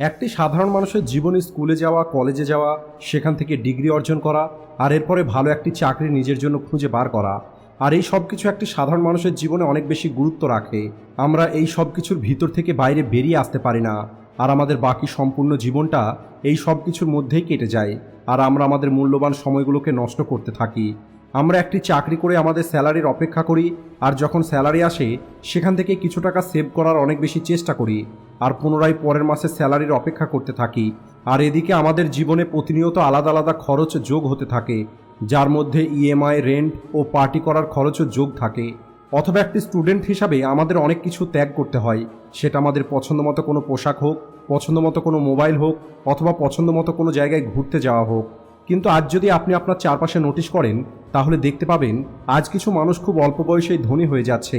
একটি সাধারণ মানুষের জীবনে স্কুলে যাওয়া, কলেজে যাওয়া, সেখান থেকে ডিগ্রি অর্জন করা, আর এরপরে ভালো একটি চাকরি নিজের জন্য খুঁজে বার করা। আর এই সব কিছু একটি সাধারণ মানুষের জীবনে অনেক বেশি গুরুত্ব রাখে। আমরা এই সব কিছুর ভিতর থেকে বাইরে বেরিয়ে আসতে পারি না। আর আমাদের বাকি সম্পূর্ণ জীবনটা এই সব কিছুর মধ্যেই কেটে যায়। আর আমরা আমাদের মূল্যবান সময়গুলোকে নষ্ট করতে থাকি। আমরা একটি চাকরি করে আমাদের স্যালারির অপেক্ষা করি, আর যখন স্যালারি আসে, সেখান থেকে কিছু টাকা সেভ করার অনেক বেশি চেষ্টা করি, আর পুনরায় পরের মাসে স্যালারির অপেক্ষা করতে থাকি, আর এদিকে আমাদের জীবনে প্রতিনিয়ত আলাদা আলাদা খরচ যোগ হতে থাকে, যার মধ্যে ইএমআই রেন্ট ও পার্টি করার খরচও যোগ থাকে। অথবা একটি স্টুডেন্ট হিসাবে আমাদের অনেক কিছু ত্যাগ করতে হয়, সেটা আমাদের পছন্দ মতো কোনো পোশাক হোক পছন্দ মতো কোনো মোবাইল হোক, অথবা পছন্দ মতো কোনো জায়গায় ঘুরতে যাওয়া হোক। কিন্তু আজ যদি আপনি আপনার চারপাশে নোটিশ করেন, তাহলে দেখতে পাবেন আজ কিছু মানুষ খুব অল্প বয়সেই ধনী হয়ে যাচ্ছে।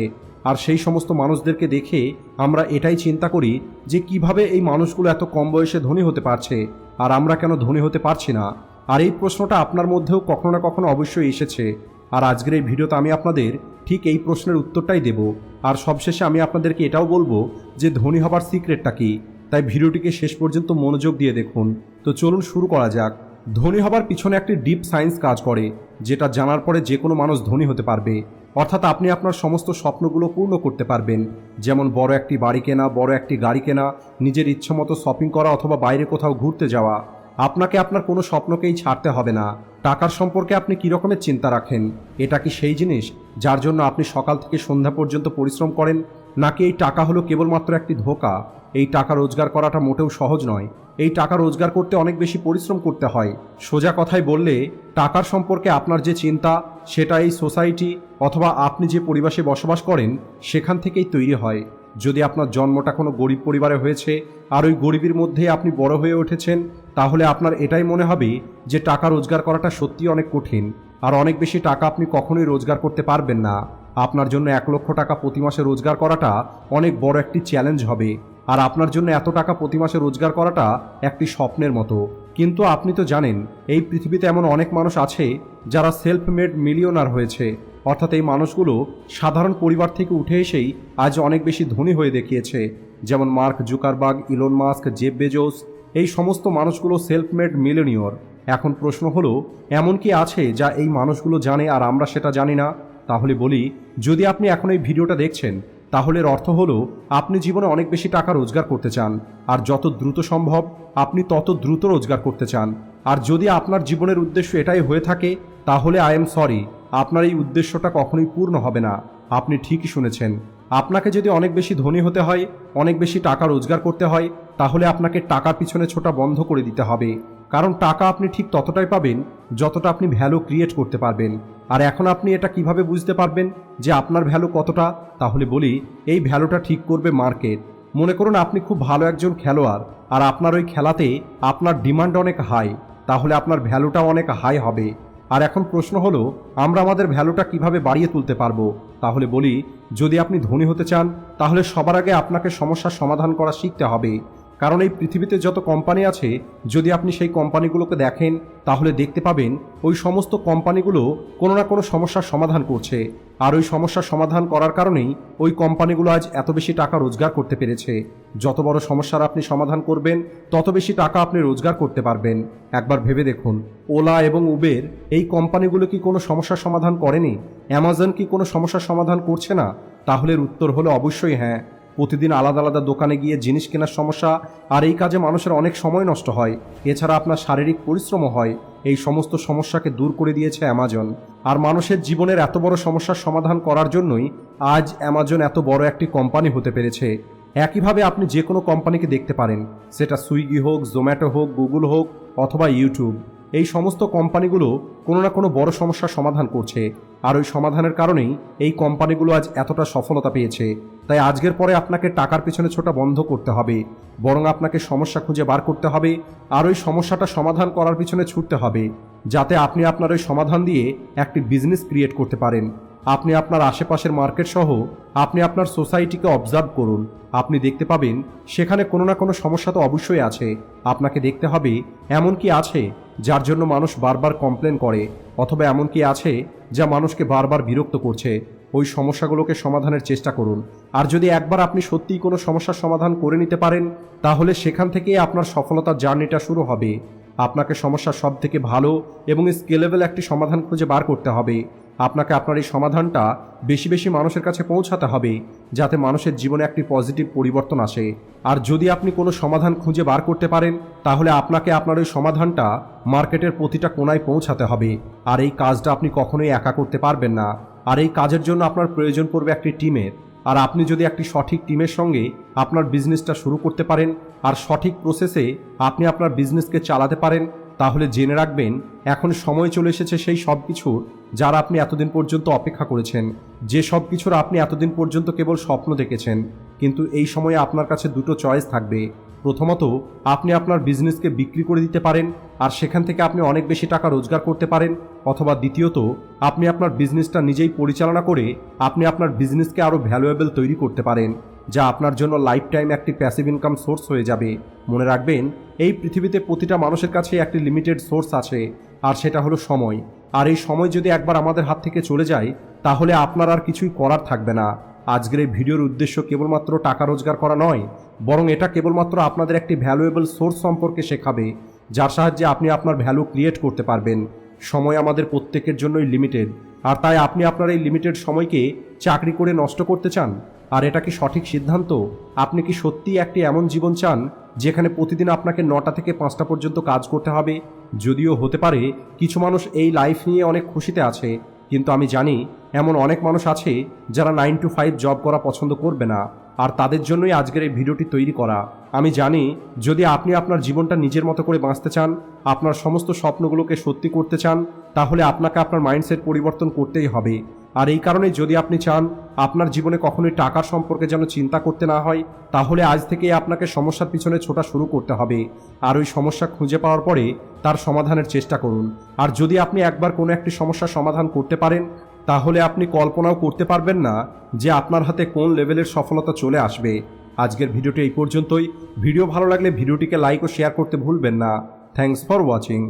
আর সেই সমস্ত মানুষদেরকে দেখে আমরা এটাই চিন্তা করি যে কীভাবে এই মানুষগুলো এত কম বয়সে ধনী হতে পারছে, আর আমরা কেন ধনী হতে পারছি না? আর এই প্রশ্নটা আপনার মধ্যেও কখনো না কখনো অবশ্যই এসেছে। আর আজকের এই ভিডিওতে আমি আপনাদের ঠিক এই প্রশ্নের উত্তরটাই দেব। আর সবশেষে আমি আপনাদেরকে এটাও বলব যে ধনী হবার সিক্রেটটা কি। তাই ভিডিওটিকে শেষ পর্যন্ত মনোযোগ দিয়ে দেখুন। তো চলুন শুরু করা যাক। ধনী হবার পিছনে একটি ডিপ সায়েন্স কাজ করে, যেটা জানার পরে যে কোনো মানুষ ধনী হতে পারবে। অর্থাৎ আপনি আপনার সমস্ত স্বপ্নগুলো পূর্ণ করতে পারবেন। যেমন বড় একটি বাড়ি কেনা, বড় একটি গাড়ি কেনা, নিজের ইচ্ছামতো শপিং করা অথবা বাইরে কোথাও ঘুরতে যাওয়া। আপনাকে আপনার কোনো স্বপ্নকেই ছাড়তে হবে না। টাকার সম্পর্কে আপনি কী রকমের চিন্তা রাখেন? এটা কি সেই জিনিস, যার জন্য আপনি সকাল থেকে সন্ধ্যা পর্যন্ত পরিশ্রম করেন? নাকি এই টাকা হলো কেবলমাত্র একটি ধোকা? এই টাকা রোজগার করাটা মোটেও সহজ নয়। এই টাকা রোজগার করতে অনেক বেশি পরিশ্রম করতে হয়। সোজা কথায় বললে, টাকার সম্পর্কে আপনার যে চিন্তা, সেটা এই সোসাইটি অথবা আপনি যে পরিবেশে বসবাস করেন, সেখান থেকেই তৈরি হয়। যদি আপনার জন্মটা কোনো গরিব পরিবারে হয়েছে, আর ওই গরিবের মধ্যে আপনি বড় হয়ে উঠেছেন, তাহলে আপনার এটাই মনে হবে যে টাকা রোজগার করাটা সত্যি অনেক কঠিন। আর অনেক বেশি টাকা আপনি কখনোই রোজগার করতে পারবেন না। আপনার জন্য এক লক্ষ টাকা প্রতি মাসে রোজগার করাটা অনেক বড় একটি চ্যালেঞ্জ হবে। আর আপনার জন্য এত টাকা প্রতি মাসে রোজগার করাটা একটি স্বপ্নের মতো। কিন্তু আপনি তো জানেন, এই পৃথিবীতে এমন অনেক মানুষ আছে যারা সেলফ মেড মিলিয়নার হয়েছে। অর্থাৎ এই মানুষগুলো সাধারণ পরিবার থেকে উঠে এসেই আজ অনেক বেশি ধনী হয়ে দেখিয়েছে। যেমন Mark Zuckerberg Elon Musk Jeff Bezos, এই সমস্ত মানুষগুলো সেলফ মেড মিলেনিয়র এখন প্রশ্ন হলো, এমন কি আছে যা এই মানুষগুলো জানে আর আমরা সেটা জানি না? তাহলে বলি, যদি আপনি এখন এই ভিডিওটা দেখছেন, তাহলে এর অর্থ হলো, আপনি জীবনে অনেক বেশি টাকা রোজগার করতে চান, আর যত দ্রুত সম্ভব, আপনি তত দ্রুত রোজগার করতে চান। আর যদি আপনার জীবনের উদ্দেশ্য এটাই হয়ে থাকে, তাহলে আই এম সরি আপনার এই উদ্দেশ্যটা কখনোই পূর্ণ হবে না। আপনি ঠিকই শুনেছেন। আপনাকে যদি অনেক বেশি ধনী হতে হয়, অনেক বেশি টাকা রোজগার করতে হয়, তাহলে আপনাকে টাকার পিছনে ছোটা বন্ধ করে দিতে হবে। কারণ টাকা আপনি ঠিক ততটাই পাবেন যতটা আপনি ভ্যালু ক্রিয়েট করতে পারবেন। আর এখন আপনি এটা কীভাবে বুঝতে পারবেন যে আপনার ভ্যালু কতটা, তাহলে বলি, এই ভ্যালুটা ঠিক করবে মার্কেট মনে করুন আপনি খুব ভালো একজন খেলোয়াড়, আর আপনার ওই খেলাতে আপনার ডিমান্ড অনেক হাই তাহলে আপনার ভ্যালুটা অনেক হাই হবে। আর এখন প্রশ্ন হলো, আমরা আমাদের ভ্যালুটা কীভাবে বাড়িয়ে তুলতে পারব? তাহলে বলি, যদি আপনি ধনী হতে চান, তাহলে সবার আগে আপনাকে সমস্যার সমাধান করা শিখতে হবে। কারণ এই পৃথিবীতে যত কোম্পানি আছে, যদি আপনি সেই কোম্পানিগুলোকে দেখেন, তাহলে দেখতে পাবেন ওই সমস্ত কোম্পানিগুলো কোনো না কোনো সমস্যার সমাধান করছে। আর ওই সমস্যার সমাধান করার কারণেই ওই কোম্পানিগুলো আজ এত বেশি টাকা রোজগার করতে পেরেছে। যত বড় সমস্যার আপনি সমাধান করবেন, তত বেশি টাকা আপনি রোজগার করতে পারবেন। একবার ভেবে দেখুন, ওলা এবং উবের এই কোম্পানিগুলো কি কোনো সমস্যার সমাধান করেনি? অ্যামাজন কি কোনো সমস্যার সমাধান করছে না? তাহলে উত্তর হলো অবশ্যই হ্যাঁ। প্রতিদিন আলাদা আলাদা দোকানে গিয়ে জিনিস কেনার সমস্যা, আর এই কাজে মানুষের অনেক সময় নষ্ট হয়। এছাড়া আপনার শারীরিক পরিশ্রমও হয়। এই সমস্ত সমস্যাকে দূর করে দিয়েছে অ্যামাজন আর মানুষের জীবনের এত বড় সমস্যার সমাধান করার জন্যই আজ অ্যামাজন এত বড় একটি কোম্পানি হতে পেরেছে। একইভাবে আপনি যে কোনো কোম্পানিকে দেখতে পারেন। সেটা সুইগি হোক জোম্যাটো হোক গুগল হোক, অথবা ইউটিউব এই সমস্ত কোম্পানিগুলো কোনো না কোনো বড় সমস্যার সমাধান করছে। আর ওই সমাধানের কারণেই এই কোম্পানিগুলো আজ এতটা সফলতা পেয়েছে। তাই আজকের পরে আপনাকে টাকার পিছনে ছোটা বন্ধ করতে হবে। বরং আপনাকে সমস্যা খুঁজে বার করতে হবে আর ওই সমস্যাটা সমাধান করার পিছনে ছুটতে হবে। যাতে আপনি আপনার ওই সমাধান দিয়ে একটি বিজনেস ক্রিয়েট করতে পারেন। আপনি আপনার আশেপাশের মার্কেট সহ আপনি আপনার সোসাইটিকে অবজার্ভ করুন। আপনি দেখতে পাবেন সেখানে কোনো না কোনো সমস্যা তো অবশ্যই আছে। আপনাকে দেখতে হবে এমন কি আছে যার জন্য মানুষ বারবার কমপ্লেন করে, অথবা এমন কি আছে যা মানুষকে বারবার বিরক্ত করছে। ওই সমস্যাগুলোকে সমাধানের চেষ্টা করুন। আর যদি একবার আপনি সত্যিই কোনো সমস্যার সমাধান করে নিতে পারেন, তাহলে সেখান থেকেই আপনার সফলতার জার্নিটা শুরু হবে। আপনাকে সমস্যার সব থেকে ভালো এবং স্কেলেবল একটি সমাধান খুঁজে বার করতে হবে। আপনাকে আপনার এই সমাধানটা বেশি বেশি মানুষের কাছে পৌঁছাতে হবে, যাতে মানুষের জীবনে একটি পজিটিভ পরিবর্তন আসে। আর যদি আপনি কোনো সমাধান খুঁজে বার করতে পারেন তাহলে আপনাকে আপনার ওই সমাধানটা মার্কেটের প্রতিটা কোনায় পৌঁছাতে হবে। আর এই কাজটা আপনি কখনোই একা করতে পারবেন না। আর এই কাজের জন্য আপনার প্রয়োজন পড়বে একটি টিমের। আর আপনি যদি একটি সঠিক টিমের সঙ্গে আপনার বিজনেসটা শুরু করতে পারেন, আর সঠিক প্রসেসে আপনি আপনার বিজনেসকে চালাতে পারেন, তাহলে জেনে রাখবেন, এখন সময় চলে এসেছে সেই সব কিছুর যারা আপনি এতদিন পর্যন্ত অপেক্ষা করেছেন। যে সব কিছুর আপনি এতদিন পর্যন্ত কেবল স্বপ্ন দেখেছেন। কিন্তু এই সময়ে আপনার কাছে দুটো চয়েস থাকবে। প্রথমত, আপনি আপনার বিজনেসকে বিক্রি করে দিতে পারেন, আর সেখান থেকে আপনি অনেক বেশি টাকা রোজগার করতে পারেন। অথবা দ্বিতীয়ত, আপনি আপনার বিজনেসটা নিজেই পরিচালনা করে আপনি আপনার বিজনেসকে আরও ভ্যালুয়েবল তৈরি করতে পারেন, যা আপনার জন্য লাইফ টাইম একটি প্যাসিভ ইনকাম সোর্স হয়ে যাবে। মনে রাখবেন, এই পৃথিবীতে প্রতিটা মানুষের কাছে একটি লিমিটেড সোর্স আছে, আর সেটা হলো সময়। আর এই সময় যদি একবার আমাদের হাত থেকে চলে যায়, তাহলে আপনার আর কিছুই করার থাকবে না। আজকের এই ভিডিওর উদ্দেশ্য কেবলমাত্র টাকা রোজগার করা নয়, বরং এটা কেবলমাত্র আপনাদের একটি ভ্যালুয়েবল সোর্স সম্পর্কে শেখাবে, যার সাহায্যে আপনি আপনার ভ্যালু ক্রিয়েট করতে পারবেন। সময় আমাদের প্রত্যেকের জন্যই লিমিটেড আর তাই আপনি আপনার এই লিমিটেড সময়কে চাকরি করে নষ্ট করতে চান? আর এটা কি সঠিক সিদ্ধান্ত? আপনি কি সত্যিই একটি এমন জীবন চান, যেখানে প্রতিদিন আপনাকে নটা থেকে পাঁচটা পর্যন্ত কাজ করতে হবে? যদিও হতে পারে, কিছু মানুষ এই লাইফ নিয়ে অনেক খুশিতে আছে কিন্তু আমি জানি এমন অনেক মানুষ আছে যারা নাইন টু ফাইভ জব করা পছন্দ করবে না, আর তাদের জন্যই আজকের এই ভিডিওটি তৈরি করা। আমি জানি যদি আপনি আপনার জীবনটা নিজের মতো করে বাঁচতে চান, আপনার সমস্ত স্বপ্নগুলোকে সত্যি করতে চান তাহলে আপনাকে আপনার মাইন্ডসেট পরিবর্তন করতেই হবে। আর এই কারণে যদি আপনি চান আপনার জীবনে কখনোই টাকার সম্পর্কে যেন চিন্তা করতে না হয়, তাহলে আজ থেকেই আপনাকে সমস্যার পিছনে ছোটা শুরু করতে হবে। আর ওই সমস্যা খুঁজে পাওয়ার পরে তার সমাধানের চেষ্টা করুন। আর যদি আপনি একবার কোনো একটি সমস্যার সমাধান করতে পারেন, তাহলে আপনি কল্পনাও করতে পারবেন না যে আপনার হাতে কোন লেভেলের সফলতা চলে আসবে। আজকের ভিডিওটি এই পর্যন্তই। ভিডিও ভালো লাগলে ভিডিওটিকে লাইক ও শেয়ার করতে ভুলবেন না। Thanks for watching